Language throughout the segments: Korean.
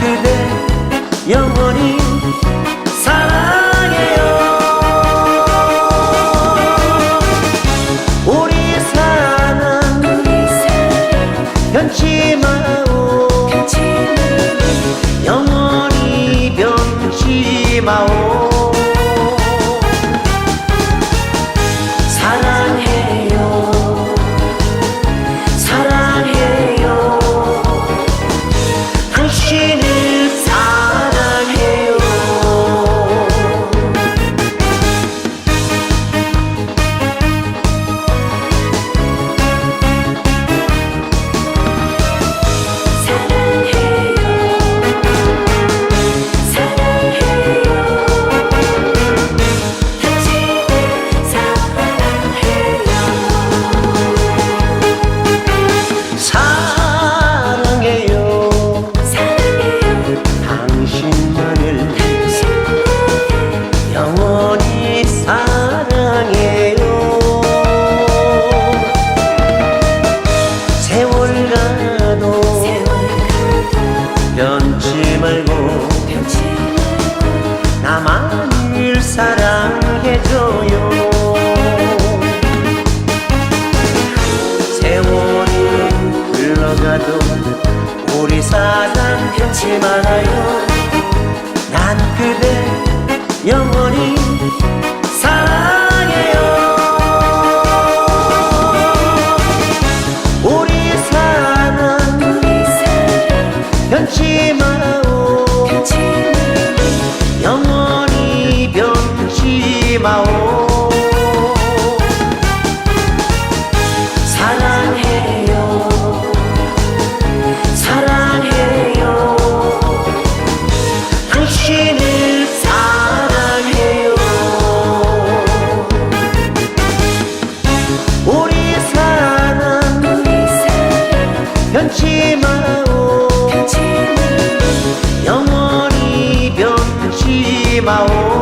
그대 영원히 사랑해요. 우리 사랑 변치 마 변치 말아요 난 그대 영원히 사랑해요. 우리 사랑 변치 마오 변치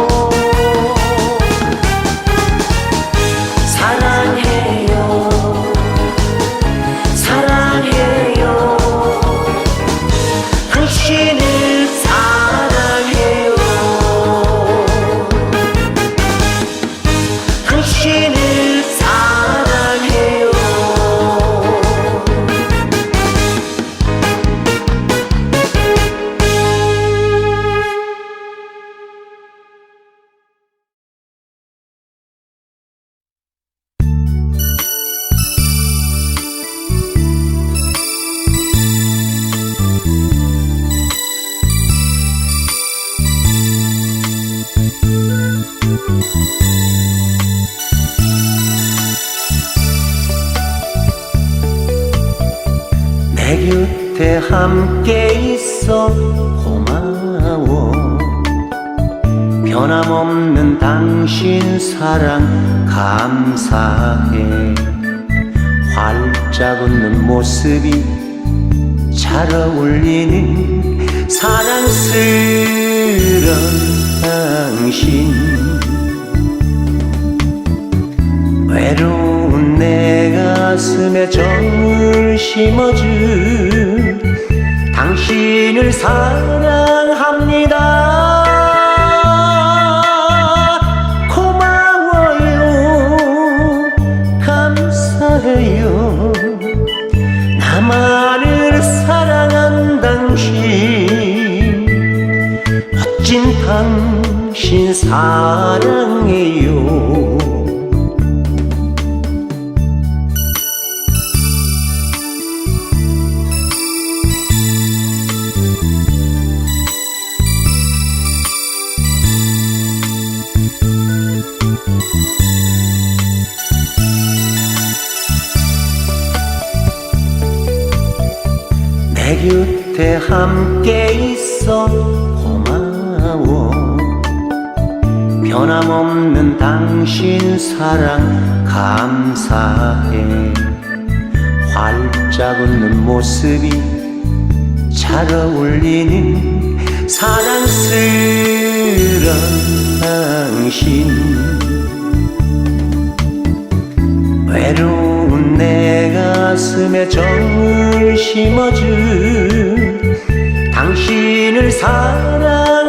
함께 있어. 고마워. 변함없는 당신 사랑 감사해. 활짝 웃는 모습이 잘 어울리는 사랑스런 당신. 외로운 내 가슴에 정을 심어준 당신을 사랑합니다. 고마워요. 감사해요. 나만을 사랑한 당신 멋진 당신 사랑해요. 곁에 함께 있어. 고마워. 변함없는 당신 사랑 감사해. 활짝 웃는 모습이 잘 어울리는 사랑스런 당신. 외로운 내 가슴에 정을 심어준 당신을 사랑합니다